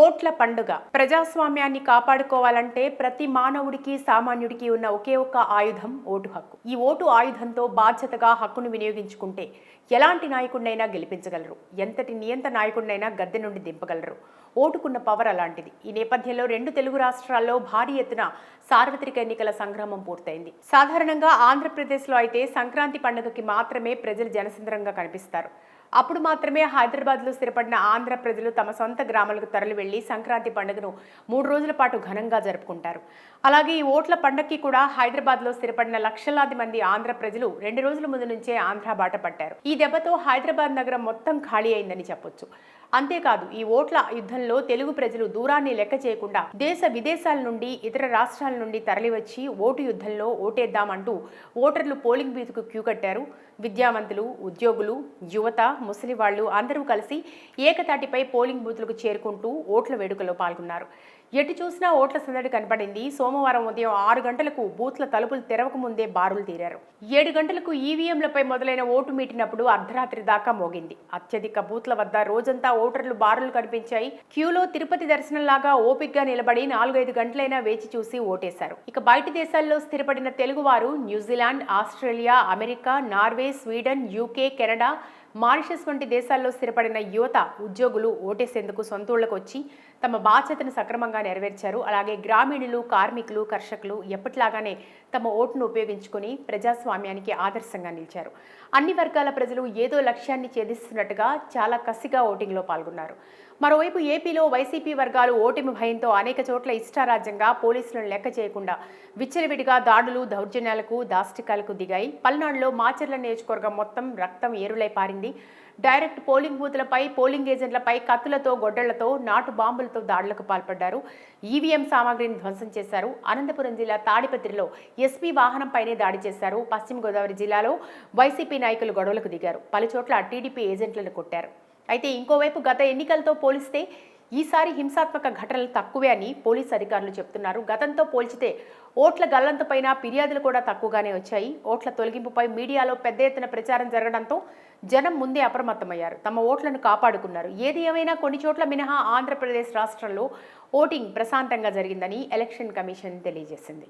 ఓట్ల పండుగ. ప్రజాస్వామ్యాన్ని కాపాడుకోవాలంటే ప్రతి మానవుడికి సామాన్యుడికి ఉన్న ఒకే ఒక్క ఆయుధం ఓటు హక్కు. ఈ ఓటు ఆయుధంతో బాధ్యతగా హక్కును వినియోగించుకుంటే ఎలాంటి నాయకుడినైనా గెలిపించగలరు. ఎంతటి నియంత నాయకుడినైనా గద్దె నుండి దింపగలరు. ఓటుకున్న పవర్ అలాంటిది. ఈ నేపథ్యంలో రెండు తెలుగు రాష్ట్రాల్లో భారీ ఎత్తున సార్వత్రిక ఎన్నికల సంగ్రామం పూర్తయింది. సాధారణంగా ఆంధ్రప్రదేశ్లో అయితే సంక్రాంతి పండుగకి మాత్రమే ప్రజలు జనసంద్రంగా కనిపిస్తారు. అప్పుడు మాత్రమే హైదరాబాద్లో స్థిరపడిన ఆంధ్ర ప్రజలు తమ సొంత గ్రామాలకు తరలి వెళ్ళి సంక్రాంతి పండుగను మూడు రోజుల పాటు ఘనంగా జరుపుకుంటారు. అలాగే ఈ ఓట్ల పండగకి కూడా హైదరాబాద్లో స్థిరపడిన లక్షలాది మంది ఆంధ్ర ప్రజలు రెండు రోజుల ముందు నుంచే ఆంధ్ర బాట పట్టారు. ఈ దెబ్బతో హైదరాబాద్ నగరం మొత్తం ఖాళీ అయిందని చెప్పొచ్చు. అంతేకాదు ఈ ఓట్ల యుద్ధంలో తెలుగు ప్రజలు దూరాన్ని లెక్క చేయకుండా దేశ విదేశాల నుండి ఇతర రాష్ట్రాల నుండి తరలివచ్చి ఓటు యుద్ధంలో ఓటేద్దామంటూ ఓటర్లు పోలింగ్ బూత్కు క్యూ కట్టారు. విద్యావంతులు ఉద్యోగులు యువత ముసలి వాళ్ళు అందరూ కలిసి ఏకతాటిపై పోలింగ్ బూతులకు చేరుకుంటూ ఓట్ల వేడుకలో పాల్గొన్నారు. ఎటు చూసినా ఓట్ల సందడి కనపడింది. సోమవారం ఉదయం ఆరు గంటలకు బూత్ల తలుపులు తెరవక ముందే బారులు తీరారు. ఏడు గంటలకు ఈవీఎంలపై మొదలైన ఓటు మీటినప్పుడు అర్ధరాత్రి దాకా మోగింది. అత్యధిక బూత్ల వద్ద రోజంతా ఓటర్లు బారులు కనిపించాయి. క్యూలో తిరుపతి దర్శనంలాగా ఓపిగ్గా నిలబడి నాలుగైదు గంటలైనా వేచి చూసి ఓటేశారు. ఇక బయటి దేశాల్లో స్థిరపడిన తెలుగువారు New Zealand Australia America Norway Sweden UK Canada Mauritius వంటి దేశాల్లో స్థిరపడిన యువత ఉద్యోగులు ఓటేసేందుకు సొంతూళ్ళకు వచ్చి తమ బాధ్యతను సక్రమంగా నెరవేర్చారు. అలాగే గ్రామీణులు కార్మికులు కర్షకులు ఎప్పటిలాగానే తమ ఓటును ఉపయోగించుకొని ప్రజాస్వామ్యానికి ఆదర్శంగా నిలిచారు. అన్ని వర్గాల ప్రజలు ఏదో లక్ష్యాన్ని ఛేదిస్తున్నట్టుగా చాలా కసిగా ఓటింగ్లో పాల్గొన్నారు. మరోవైపు ఏపీలో వైసీపీ వర్గాలు ఓటమి భయంతో అనేక చోట్ల ఇష్టారాజ్యంగా పోలీసులను లెక్క చేయకుండా విచ్చలవిడిగా దాడులు దౌర్జన్యాలకు దాష్టికాలకు దిగాయి. పల్నాడులో మాచర్ల నియోజకవర్గం మొత్తం రక్తం ఏరులై పారింది. డైరెక్ట్ పోలింగ్ బూత్లపై పోలింగ్ ఏజెంట్లపై కత్తులతో గొడ్డళ్ళతో నాటు బాంబులతో దాడులకు పాల్పడ్డారు. ఈవీఎం సామాగ్రిని ధ్వంసం చేశారు. అనంతపురం జిల్లా తాడిపత్రిలో ఎస్పీ వాహనంపైనే దాడి చేశారు. పశ్చిమ గోదావరి జిల్లాలో వైసీపీ నాయకులు గొడవలకు దిగారు. పలుచోట్ల టీడీపీ ఏజెంట్లను కొట్టారు. అయితే ఇంకోవైపు గత ఎన్నికలతో పోలిస్తే ఈసారి హింసాత్మక ఘటనలు తక్కువే అని పోలీసు అధికారులు చెప్తున్నారు. గతంతో పోల్చితే ఓట్ల గల్లంతపైన ఫిర్యాదులు కూడా తక్కువగానే వచ్చాయి. ఓట్ల తొలగింపుపై మీడియాలో పెద్ద ఎత్తున ప్రచారం జరగడంతో జనం ముందే అప్రమత్తమయ్యారు. తమ ఓట్లను కాపాడుకున్నారు. ఏది ఏమైనా కొన్ని చోట్ల మినహా ఆంధ్రప్రదేశ్ రాష్ట్రంలో ఓటింగ్ ప్రశాంతంగా జరిగిందని ఎలక్షన్ కమిషన్ తెలియజేసింది.